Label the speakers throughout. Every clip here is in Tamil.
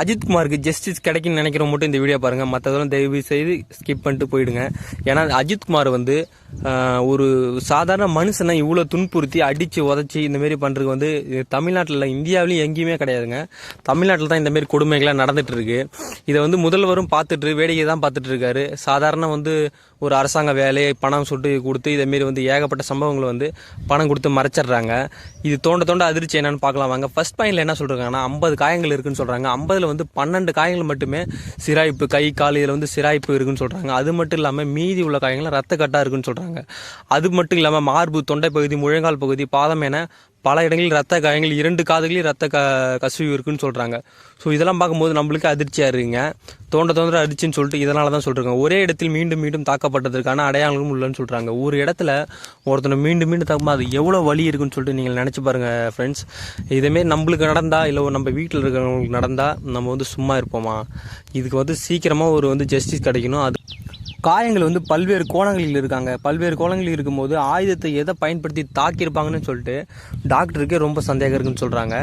Speaker 1: அஜித்குமாருக்கு ஜஸ்டிஸ் கிடைக்குன்னு நினைக்கிறவங்க மட்டும் இந்த வீடியோ பாருங்கள் மற்றதெல்லாம் தயவு செய்து ஸ்கிப் பண்ணிட்டு போயிடுங்க. ஏன்னா அஜித்குமார் வந்து ஒரு சாதாரண மனுஷனை இவ்வளோ துன்புறுத்தி அடித்து உதச்சி இந்தமாரி பண்ணுறதுக்கு வந்து தமிழ்நாட்டில் இந்தியாவிலையும் எங்கேயுமே கிடையாதுங்க. தமிழ்நாட்டில் தான் இந்தமாரி கொடுமைகள்லாம் நடந்துகிட்ருக்கு இதை வந்து முதல்வரும் பார்த்துட்டு வேடிக்கை தான் பார்த்துட்டு இருக்காரு. சாதாரண வந்து ஒரு அரசாங்க வேலையை பணம் சுட்டு கொடுத்து இதேமாரி வந்து ஏகப்பட்ட சம்பவங்களை வந்து பணம் கொடுத்து மறைச்சிடுறாங்க. இது தோண்ட தோண்ட அதிர்ச்சி என்னன்னு பார்க்கலாம் வாங்க. ஃபர்ஸ்ட் பாயிண்டில் என்ன சொல்கிறாங்கன்னா ஐம்பது காயங்கள் இருக்குன்னு சொல்கிறாங்க ஐம்பதில் வந்து பன்னெண்டு காயங்கள் மட்டுமே சிராய்ப்பு கை கால் இதில் வந்து சிராய்ப்பு இருக்குன்னு சொல்கிறாங்க அது மட்டும் இல்லாமல் மீதி உள்ள காயங்கள் ரத்த கட்டாக இருக்குன்னு சொல்கிறாங்க அது மட்டும் இல்லாமல் மார்பு தொண்டை பகுதி முழங்கால் பகுதி பாதம் என பல இடங்களில் ரத்த காயங்கள் இரண்டு காதுகளில் ரத்த க கசிவு இருக்குன்னு சொல்கிறாங்க ஸோ இதெல்லாம் பார்க்கும்போது நம்மளுக்கு அதிர்ச்சியாக இருக்குங்க. தோண்ட தோன்ற அடிச்சுன்னு சொல்லிட்டு இதனால தான் சொல்கிறாங்க ஒரே இடத்தில் மீண்டும் மீண்டும் தாக்கப்பட்டதற்கான அடையாளங்களும் இல்லைன்னு சொல்கிறாங்க ஒரு இடத்துல ஒருத்தனை மீண்டும் மீண்டும் தாக்கும்போது அது எவ்வளோ வலி இருக்குன்னு சொல்லிட்டு நீங்கள் நினச்சி பாருங்கள் ஃப்ரெண்ட்ஸ் இதேமாரி நம்மளுக்கு நடந்தால் இல்லை நம்ம வீட்டில் இருக்கிறவங்களுக்கு நடந்தால் நம்ம வந்து சும்மா இருப்போமா? இதுக்கு வந்து சீக்கிரமாக ஒரு வந்து ஜஸ்டிஸ் கிடைக்கணும். அது காயங்கள் வந்து பல்வேறு கோணங்களில் இருக்காங்க. பல்வேறு கோணங்களில் இருக்கும்போது ஆயுதத்தை எதை பயன்படுத்தி தாக்கியிருப்பாங்கன்னு சொல்லிட்டு டாக்டருக்கே ரொம்ப சந்தேகம் இருக்குன்னு சொல்கிறாங்க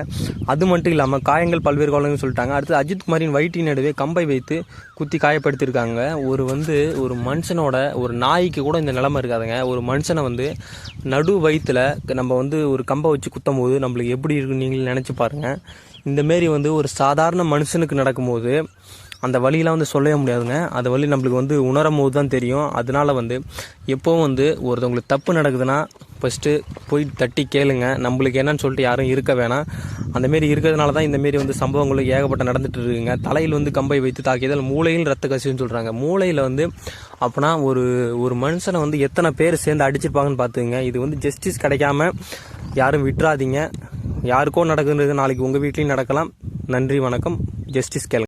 Speaker 1: அது மட்டும் இல்லாமல் காயங்கள் பல்வேறு கோணங்கள் சொல்லிட்டாங்க. அடுத்து அஜித் குமாரின் வயிற்றின் நடுவே கம்பை வைத்து குத்தி காயப்படுத்தியிருக்காங்க. ஒரு வந்து ஒரு மனுஷனோட ஒரு நாய்க்கு கூட இந்த நிலமை இருக்காதுங்க. ஒரு மனுஷனை வந்து நடு வயிற்றுல நம்ம வந்து ஒரு கம்பை வச்சு குத்தும் போது நம்மளுக்கு எப்படி இருக்குன்னு நீங்களும் நினச்சி பாருங்கள் இந்தமாரி வந்து ஒரு சாதாரண மனுஷனுக்கு நடக்கும்போது அந்த வழியெலாம் வந்து சொல்லவே முடியாதுங்க. அந்த வழி நம்மளுக்கு வந்து உணரும் போது தான் தெரியும். அதனால் வந்து எப்போவும் வந்து ஒருத்தவங்களுக்கு தப்பு நடக்குதுன்னா ஃபஸ்ட்டு போய் தட்டி கேளுங்க. நம்மளுக்கு என்னன்னு சொல்லிட்டு யாரும் இருக்க வேணாம். அந்தமாரி இருக்கிறதுனால தான் இந்தமாரி வந்து சம்பவங்களும் ஏகப்பட்ட நடந்துட்டு இருக்குங்க. தலையில் வந்து கம்பை வைத்து தாக்கியதால் மூளையில் ரத்த கசிவுன்னு சொல்கிறாங்க மூளையில் வந்து அப்போனா ஒரு ஒரு மனுஷனை வந்து எத்தனை பேர் சேர்ந்து அடிச்சிருப்பாங்கன்னு பார்த்துங்க இது வந்து ஜஸ்டிஸ் கிடைக்காம யாரும் விட்டுறாதீங்க. யாருக்கோ நடக்குன்றது நாளைக்கு உங்கள் வீட்லேயும் நடக்கலாம். நன்றி வணக்கம். ஜஸ்டிஸ் கேளுங்க.